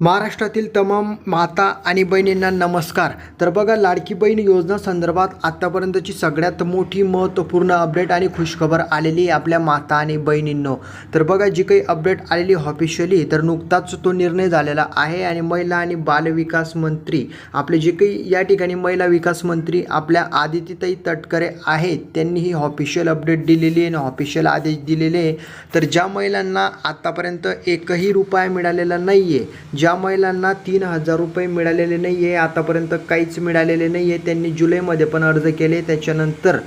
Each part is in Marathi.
महाराष्ट्रातील तमाम माता आणि बहिणींना नमस्कार. तर बघा लाडकी बहीण योजना संदर्भात आत्तापर्यंतची सगळ्यात मोठी महत्त्वपूर्ण अपडेट आणि खुशखबर आलेली आहे आपल्या माता आणि बहिणींनो. तर बघा जी काही अपडेट आलेली ऑफिशियली तर नुकताच तो निर्णय झालेला आहे आणि महिला आणि बालविकास मंत्री आपले जे काही या ठिकाणी महिला विकास मंत्री आपल्या आदितीताई तटकरे आहेत त्यांनी ही ऑफिशियल अपडेट दिलेली आहे आणि ऑफिशियल आदेश दिलेले आहे. तर ज्या महिलांना आत्तापर्यंत एकही रुपया मिळालेला नाही आहे ज्या महिलांना तीन हजार रुपये मिळालेले नाही आहे आतापर्यंत काहीच मिळालेले नाही आहे त्यांनी जुलैमध्ये पण अर्ज केले. त्याच्यानंतर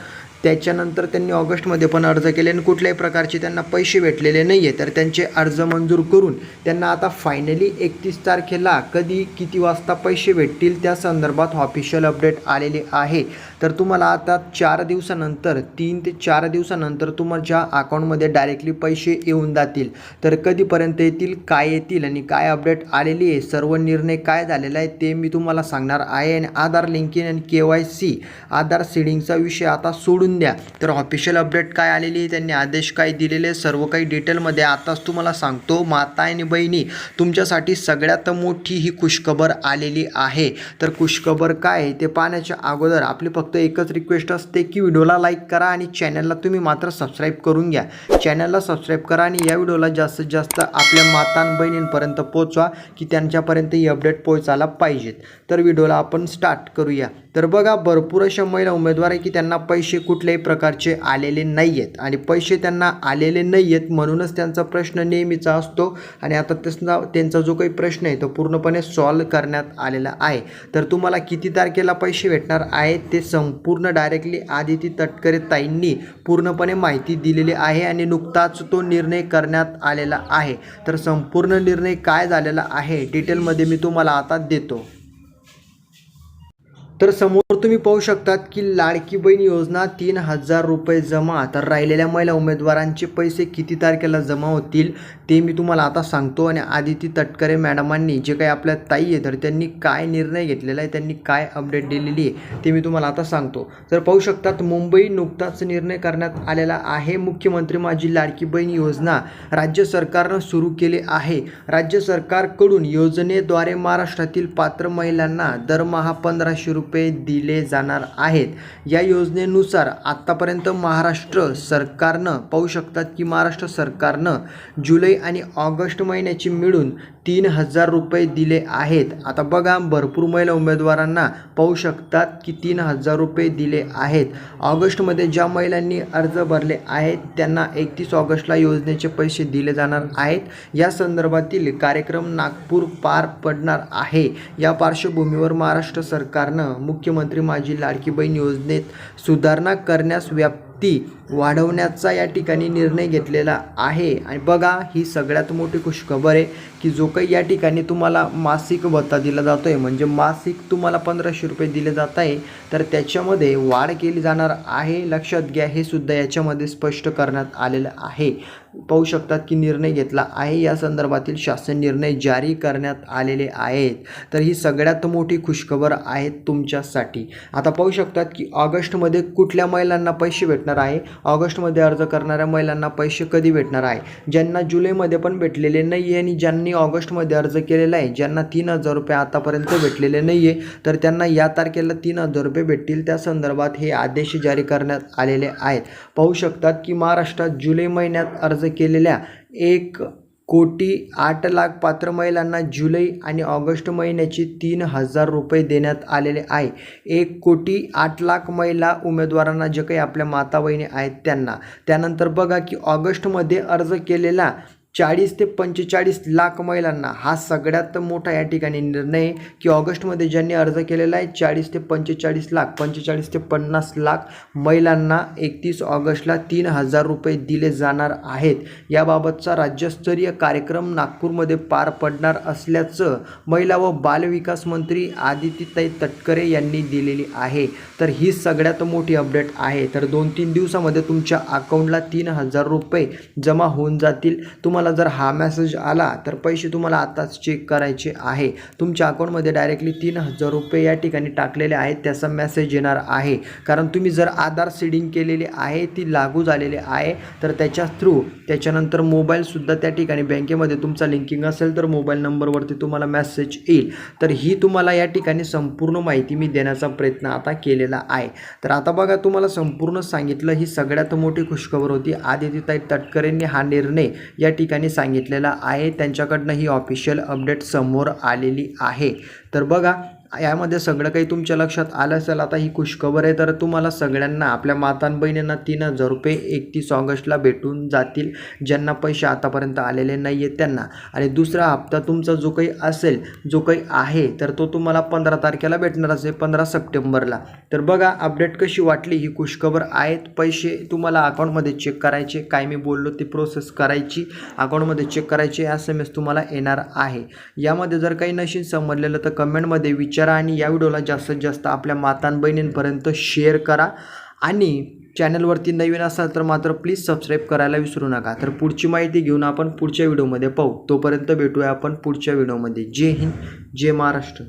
त्याच्यानंतर त्यांनी ऑगस्टमध्ये पण अर्ज केले आणि कुठल्याही प्रकारचे त्यांना पैसे भेटलेले नाही आहे तर त्यांचे अर्ज मंजूर करून त्यांना आता फायनली एकतीस तारखेला कधी किती वाजता पैसे भेटतील त्या संदर्भात ऑफिशियल अपडेट आलेले आहे. तर तुम्हाला आता चार दिवसानंतर तीन ते चार दिवसानंतर तुमच्या अकाउंटमध्ये डायरेक्टली पैसे येऊन जातील तर कधीपर्यंत येतील काय येतील आणि काय अपडेट आलेली आहे सर्व निर्णय काय झालेला आहे ते मी तुम्हाला सांगणार आहे. आणि आधार लिंकिंग आणि के वाय सी आधार सीडिंगचा विषय आता सोडून द्या. तर ऑफिशियल अपडेट काय आलेली आहे त्यांनी आदेश काय दिलेले सर्व काही डिटेलमध्ये आताच तुम्हाला सांगतो. माता आणि बहिणी तुमच्यासाठी सगळ्यात मोठी ही खुशखबर आलेली आहे. तर खुशखबर काय आहे ते पाहण्याच्या अगोदर आपली फक्त फक्त एकच रिक्वेस्ट असते की व्हिडिओला लाईक करा आणि चॅनलला तुम्ही मात्र सबस्क्राईब करून घ्या. चॅनलला सबस्क्राईब करा आणि या व्हिडिओला जास्तीत जास्त आपल्या मातां बहिणींपर्यंत पोचवा की त्यांच्यापर्यंत ही अपडेट पोहोचायला पाहिजेत. तर व्हिडिओला आपण स्टार्ट करूया. तर बघा भरपूर अशा महिला उमेदवार आहे की त्यांना पैसे कुठल्याही प्रकारचे आलेले नाही आहेत आणि पैसे त्यांना आलेले नाही आहेत म्हणूनच त्यांचा प्रश्न नेहमीचा असतो. आणि आता त्यांचा त्यांचा जो काही प्रश्न आहे तो पूर्णपणे सॉल्व करण्यात आलेला आहे. तर तुम्हाला किती तारखेला पैसे भेटणार आहेत ते स संपूर्ण डायरेक्टली आदिती तटकरे ताईंनी पूर्णपणे माहिती दिलेली आहे आणि नुकताच तो निर्णय करण्यात आलेला आहे. तर संपूर्ण निर्णय काय झालेला आहे डिटेलमध्ये मी तुम्हाला आता देतो. तर समोर तुम्ही पाहू शकतात की लाडकी बहीण योजना तीन हजार रुपये जमा. तर राहिलेल्या महिला उमेदवारांचे पैसे किती तारखेला जमा होतील ते मी तुम्हाला आता सांगतो. आणि आदिती तटकरे मॅडमांनी जे काही आपल्या ताई आहे तर त्यांनी काय निर्णय घेतलेला आहे त्यांनी काय अपडेट दिलेली आहे ते मी तुम्हाला आता सांगतो. तर पाहू शकतात मुंबई नुकताच निर्णय करण्यात आलेला आहे. मुख्यमंत्री माझी लाडकी बहीण योजना राज्य सरकारनं सुरू केली आहे. राज्य सरकारकडून योजनेद्वारे महाराष्ट्रातील पात्र महिलांना दरमहा पंधराशे रुपये रुपये दिले जाणार आहेत. या योजनेनुसार आत्तापर्यंत महाराष्ट्र सरकारनं पाहू शकतात की महाराष्ट्र सरकारनं जुलै आणि ऑगस्ट महिन्याची मिळून तीन हजार रुपये दिले आहेत. आता बघा भरपूर महिला उमेदवारांना पाहू शकतात की तीन हजार रुपये दिले आहेत. ऑगस्टमध्ये ज्या महिलांनी अर्ज भरले आहेत त्यांना एकतीस ऑगस्टला योजनेचे पैसे दिले जाणार आहेत. या संदर्भातील कार्यक्रम नागपूर पार पडणार आहे. या पार्श्वभूमीवर महाराष्ट्र सरकारनं मुख्यमंत्री माझी लाडकी बहीण योजनेत सुधारणा करण्यास ती वाढवण्याचा या ठिकाणी निर्णय घेतलेला आहे. आणि बघा ही सगळ्यात मोठी खुशखबर आहे की जो काही या ठिकाणी तुम्हाला मासिक भत्ता दिला जातो आहे म्हणजे मासिक तुम्हाला पंधराशे रुपये दिले जात आहे तर त्याच्यामध्ये वाढ केली जाणार आहे. लक्षात घ्या हे सुद्धा याच्यामध्ये स्पष्ट करण्यात आलेलं आहे. पाहू शकतात की निर्णय घेतला आहे. या संदर्भातील शासन निर्णय जारी करण्यात आलेले आहेत. तर ही सगळ्यात मोठी खुशखबर आहे तुमच्यासाठी. आता पाहू शकतात की ऑगस्टमध्ये कुठल्या महिलांना पैसे भेटणार? आहे. ऑगस्टमध्ये अर्ज करणाऱ्या महिलांना पैसे कधी भेटणार आहे? ज्यांना जुलैमध्ये पण भेटलेले नाही आहे आणि ज्यांनी ऑगस्टमध्ये अर्ज केलेला आहे ज्यांना तीन हजार रुपये आतापर्यंत भेटलेले नाही आहे तर त्यांना या तारखेला तीन हजार रुपये भेटतील. त्या संदर्भात हे आदेश जारी करण्यात आलेले आहेत. पाहू शकतात की महाराष्ट्रात जुलै महिन्यात अर्ज केलेल्या एक कोटी आठ लाख पात्र महिलांना जुलै आणि ऑगस्ट महिन्याची तीन हजार रुपये देण्यात आलेले आहे. एक कोटी आठ लाख महिला उमेदवारांना जे काही आपल्या माता बहिणी आहेत त्यांना. त्यानंतर बघा की ऑगस्टमध्ये अर्ज केलेला चाळीस ते पंचेचाळीस लाख महिलांना हा सगळ्यात मोठा या ठिकाणी निर्णय की ऑगस्टमध्ये ज्यांनी अर्ज केलेला आहे चाळीस ते पंचेचाळीस लाख पंचेचाळीस ते पन्नास लाख महिलांना एकतीस ऑगस्टला तीन हजार रुपये दिले जाणार आहेत. याबाबतचा राज्यस्तरीय कार्यक्रम नागपूरमध्ये पार पडणार असल्याचं महिला व बालविकास मंत्री आदितीताई तटकरे यांनी दिलेली आहे. तर ही सगळ्यात मोठी अपडेट आहे. तर दोन तीन दिवसामध्ये तुमच्या अकाउंटला तीन हजार रुपये जमा होऊन जातील. तुम्हाला तुम्हाला जर हा मेसेज आला तर पैसे तुम्हाला आताच चेक करायचे आहे. तुमच्या अकाउंटमध्ये डायरेक्टली तीन हजार रुपये या ठिकाणी टाकलेले आहेत त्याचा मेसेज येणार आहे. कारण तुम्ही जर आधार सीडिंग केलेली आहे ती लागू झालेली आहे तर त्याच्या थ्रू त्याच्यानंतर मोबाईलसुद्धा त्या ठिकाणी बँकेमध्ये तुमचा लिंकिंग असेल तर मोबाईल नंबरवरती तुम्हाला मेसेज येईल. तर ही तुम्हाला या ठिकाणी संपूर्ण माहिती मी देण्याचा प्रयत्न आता केलेला आहे. तर आता बघा तुम्हाला संपूर्ण सांगितलं ही सगळ्यात मोठी खुशखबर होती. आदित्यताई तटकरेंनी हा निर्णय या ठिकाणी सांगितलेला आहे. त्यांच्याकडनं ही ऑफिशियल अपडेट समोर आलेली आहे. तर बघा यामध्ये सगळं काही तुमच्या लक्षात आलं असेल आता ही खुशखबर आहे तर तुम्हाला सगळ्यांना आपल्या मातान बहिणींना तीन हजार रुपये एकतीस ऑगस्टला भेटून जातील ज्यांना पैसे आतापर्यंत आलेले नाही आहेत त्यांना. आणि दुसरा हप्ता तुमचा जो काही असेल जो काही आहे तर तो तुम्हाला पंधरा तारखेला भेटणार असेल पंधरा सप्टेंबरला. तर बघा अपडेट कशी वाटली ही खुशखबर आहेत पैसे तुम्हाला अकाउंटमध्ये चेक करायचे काय मी बोललो ती प्रोसेस करायची अकाउंटमध्ये चेक करायचे एस एम एस तुम्हाला येणार आहे. यामध्ये जर काही नशीन समजलेलं तर कमेंटमध्ये विचार विचारा आणि या व्हिडिओला जास्तीत जास्त आपल्या मातान बहिणींपर्यंत शेअर करा. आणि चॅनलवरती नवीन असाल तर मात्र प्लीज सबस्क्राईब करायला विसरू नका. तर पुढची माहिती घेऊन आपण पुढच्या व्हिडिओमध्ये पाहू. तोपर्यंत भेटूया आपण पुढच्या व्हिडिओमध्ये. जय हिंद जय महाराष्ट्र.